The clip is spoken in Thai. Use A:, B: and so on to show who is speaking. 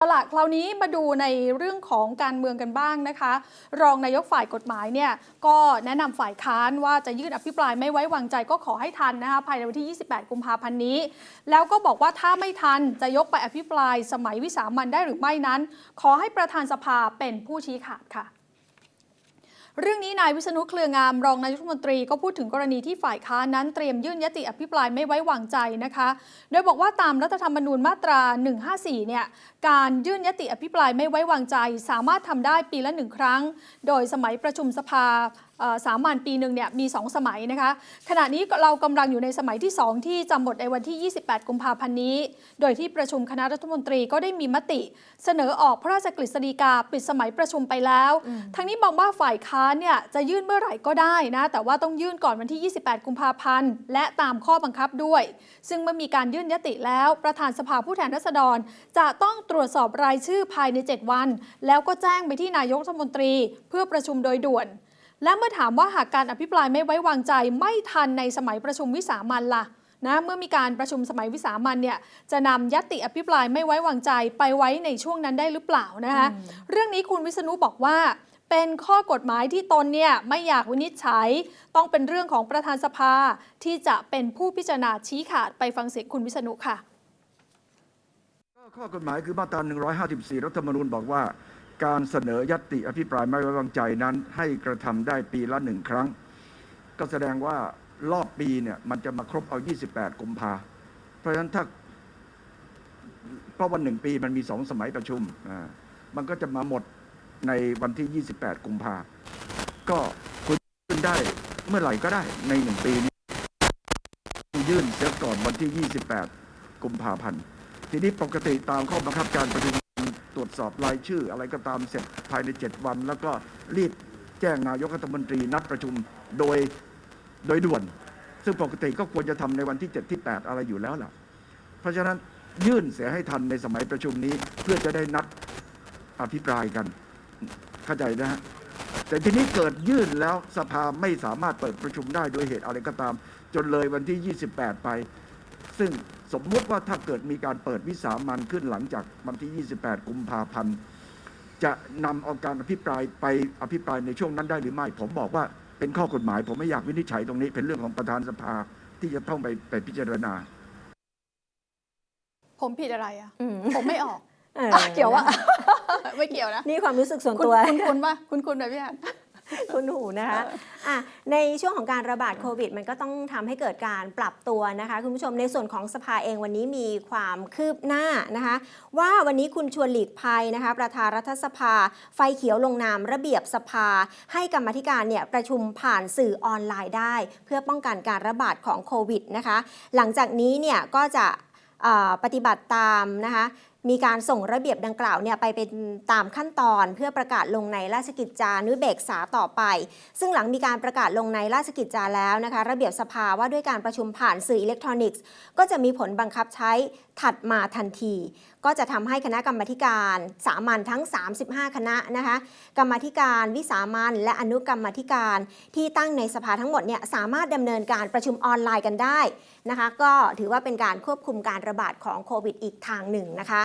A: เอาล่ะคราวนี้มาดูในเรื่องของการเมืองกันบ้างนะคะ รองนายกฝ่ายกฎหมายเนี่ยก็แนะนำฝ่ายค้านว่าจะยื่นอภิปรายไม่ไว้วางใจก็ขอให้ทันนะคะภายในวันที่ 28 กุมภาพันธ์นี้ แล้วก็บอกว่าถ้าไม่ทันจะยกไปอภิปรายสมัยวิสามันได้หรือไม่นั้น ขอให้ประธานสภาเป็นผู้ชี้ขาดค่ะ เรื่องนี้นายวิษณุเครืองามรองนายกรัฐมนตรีก็พูดถึงกรณีที่ฝ่ายค้านนั้นเตรียมยื่นยติอภิปรายไม่ไว้วางใจนะคะ โดยบอกว่าตามรัฐธรรมนูญมาตรา 154 เนี่ย การยื่นยติอภิปรายไม่ไว้วางใจ สามารถทำได้ปีละหนึ่งครั้ง โดยสมัยประชุมสภาเอ่อสามัญปีหนึ่งเนี่ยมี 2 สมัยนะคะ ขณะนี้เรากำลังอยู่ในสมัยที่ 2 ที่จะหมดในวันที่ 28 กุมภาพันธ์นี้ โดยที่ประชุมคณะรัฐมนตรีก็ได้มีมติ เสนอออกพระราชกฤษฎีกาปิดสมัยประชุมไปแล้ว ทั้งนี้มองว่าฝ่ายค้านเนี่ยจะยื่นเมื่อไหร่ก็ได้นะ แต่ว่าต้องยื่นก่อนวันที่ 28 กุมภาพันธ์ และตามข้อบังคับด้วย ซึ่งเมื่อมีการยื่นยติแล้ว ประธานสภาผู้แทนราษฎร จะต้องตรวจสอบรายชื่อภายใน 7 วัน แล้วก็แจ้งไปที่นายกรัฐมนตรี เพื่อประชุมโดยด่วน และเมื่อถามว่าหากการอภิปรายไม่ไว้วางใจไม่ทันในสมัยประชุมวิสามันล่ะนะเมื่อมีการประชุมสมัยวิสามันเนี่ยจะนำยติอภิปรายไม่ไว้วางใจไปไว้ในช่วงนั้นได้หรือเปล่านะคะเรื่องนี้คุณวิษณุบอกว่า เป็นข้อกฎหมายที่ตนเนี่ยไม่อยากวินิจฉัย ต้องเป็นเรื่องของประธานสภาที่จะเป็นผู้พิจารณาชี้ขาดไปฟังเสียงคุณวิษณุค่ะ
B: ข้อกฎหมายคือมาตรา 154 รัฐธรรมนูญบอกว่า การเสนอยตติอภิปรายไม่ไว้วางใจนั้น ให้กระทำได้ปีละหนึ่งครั้ง ก็แสดงว่ารอบปีเนี่ยมันจะมาครบเอา 28 กุมภาเพราะฉะนั้นถ้าเพราะวันหนึ่งปีมันมีสองสมัยประชุมอ่ามันก็จะมาหมด ในวันที่ 28 กุมภาก็คุณยื่นได้เมื่อไหร่ก็ได้ในหนึ่งปีนี้ ยื่นเสียก่อนวันที่ 28 กุมภาพันธ์ ทีนี้ปกติตามข้อบังคับการประชุมตรวจสอบรายชื่ออะไรก็ตามเสร็จภายใน 7 วัน แล้วก็รีบแจ้งนายกรัฐมนตรีนัดประชุมโดยโดยด่วน ซึ่งปกติก็ควรจะทำในวันที่ 7 ที่ 8 อะไรอยู่แล้วล่ะ เพราะฉะนั้นยื่นเสียให้ทันในสมัยประชุมนี้เพื่อจะได้นัดอภิปรายกัน เข้าใจนะฮะแต่ทีนี้เกิดยื่นแล้วสภาไม่สามารถเปิดประชุมได้โดยเหตุอะไรก็ตาม จนเลยวันที่ 28 ไป ซึ่งสมมุติว่าถ้าเกิดมีการเปิดวิสามันขึ้นหลังจากวันที่ 28 กุมภาพันธ์ จะนำเอาการอภิปรายไปอภิปรายในช่วงนั้นได้หรือไม่ ผมบอกว่าเป็นข้อกฎหมาย ผมไม่อยากวินิจฉัยตรงนี้ เป็นเรื่องของประธานสภาที่จะต้องไปไปพิจารณา
A: ผมผิดอะไรอะ
C: อืม
A: ผมไม่ออก
C: เออ
A: อะเกี่ยววะไม่เกี่ยวนะ
C: นี่ความรู้สึกส่วน
A: คุณ
C: ตัว
A: คุณคุณป่ะคุณคุณแบบพี่แอน
C: คุณหูนะคะอะในช่วงของการระบาดโควิด มันก็ต้องทำให้เกิดการปรับตัวนะคะ คุณผู้ชมในส่วนของสภาเองวันนี้มีความคืบหน้านะคะ ว่าวันนี้คุณชวนหลีกภัยนะคะ ประธานรัฐสภา ไฟเขียวลงนามระเบียบสภา ให้กรรมาธิการเนี่ยประชุมผ่านสื่อออนไลน์ได้ เพื่อป้องกันการระบาดของโควิดนะคะ หลังจากนี้เนี่ยก็จะเอ่อปฏิบัติตามนะคะ มีการส่งระเบียบดังกล่าวเนี่ยไปเป็นตามขั้นตอนเพื่อประกาศลงในราชกิจจานุเบกษาต่อไป ซึ่งหลังมีการประกาศลงในราชกิจจาแล้วนะคะ ระเบียบสภาว่าด้วยการประชุมผ่านสื่ออิเล็กทรอนิกส์ ก็จะมีผลบังคับใช้ถัดมาทันที ก็จะทำให้คณะกรรมการ สามัญทั้ง 35 คณะนะคะกรรมธิการวิสามัญและอนุกรรมธิการที่ตั้งในสภาทั้งหมดเนี่ยสามารถดำเนินการประชุมออนไลน์กันได้นะคะ ก็ถือว่าเป็นการควบคุมการระบาดของโควิดอีกทางหนึ่งนะคะ